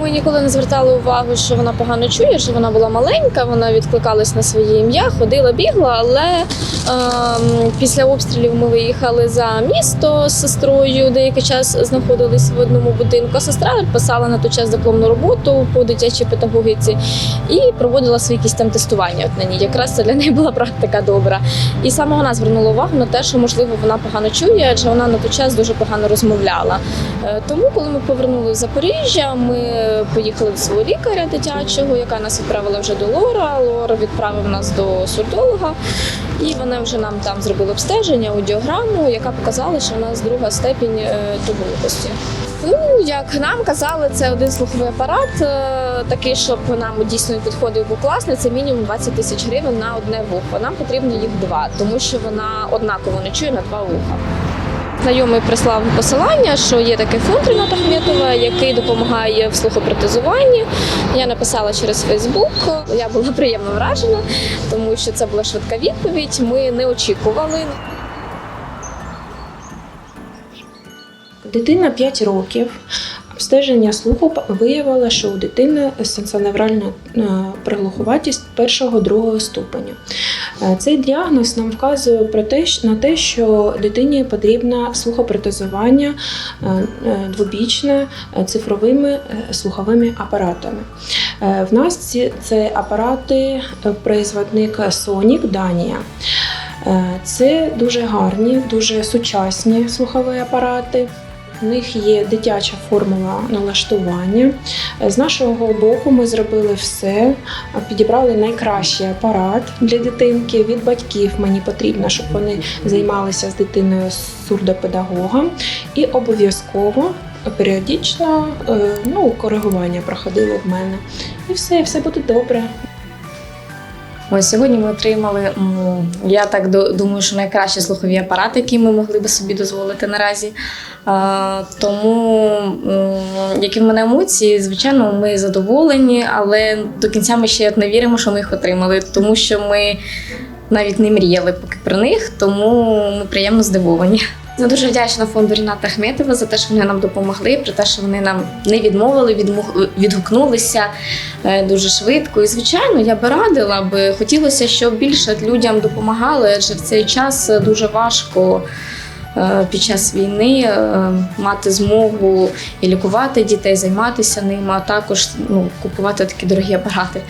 Ми ніколи не звертали увагу, що вона погано чує, що вона була маленька, вона відкликалась на своє ім'я, ходила, бігла. Але ем, після обстрілів ми виїхали за місто з сестрою. Деякий час знаходились в одному будинку. Сестра писала на той час дипломну роботу по дитячій педагогіці і проводила свої якісь там тестування от на ній. Якраз це для неї була практика добра. І саме вона звернула увагу на те, що можливо вона погано чує, адже вона на той час дуже погано розмовляла. Е, Тому, коли ми повернули в Запоріжжя, ми поїхали до свого лікаря дитячого, яка нас відправила вже до Лора. Лор відправив нас до сурдолога, і вони вже нам там зробили обстеження, аудіограму, яка показала, що у нас друга степінь е. Ну, як нам казали, це один слуховий апарат, е, такий, щоб нам дійсно підходив був класний. Це мінімум 20 тисяч гривень на одне вухо. Нам потрібно їх два, тому що вона однаково не чує на два вуха. Знайомий прислав посилання, що є такий фонд Ріната Хметова, який допомагає в слухопротезуванні. Я написала через Фейсбук. Я була приємно вражена, тому що це була швидка відповідь. Ми не очікували. Дитина 5 років. Обстеження слуху виявило, що у дитини сенсоневральна е, приглухуватість першого-другого ступеня. Е, Цей діагноз нам вказує про те, на те, що дитині потрібно слухопротезування е, двобічне цифровими слуховими апаратами. В нас ці це апарати производник Sonic Данія. Це дуже гарні, дуже сучасні слухові апарати. В них є дитяча формула налаштування. З нашого боку ми зробили все, підібрали найкращий апарат для дитинки. Від батьків мені потрібно, щоб вони займалися з дитиною сурдопедагогом і обов'язково періодично е, ну, коригування проходили в мене. І все, все буде добре. Ось сьогодні ми отримали, я так ду- думаю, що найкращі слухові апарати, які ми могли би собі дозволити наразі. Тому, які в мене емоції, звичайно, ми задоволені, але до кінця ми ще не віримо, що ми їх отримали, тому що ми навіть не мріяли поки про них, тому ми приємно здивовані. Я дуже вдячна фонду Ріната Ахметова за те, що вони нам допомогли, про те, що вони нам не відмовили, відгукнулися е, дуже швидко. І звичайно, я би радила би хотілося, щоб більше людям допомагали, адже в цей час дуже важко. е, Під час війни е, мати змогу і лікувати дітей, займатися ними, а також ну, купувати такі дорогі апарати.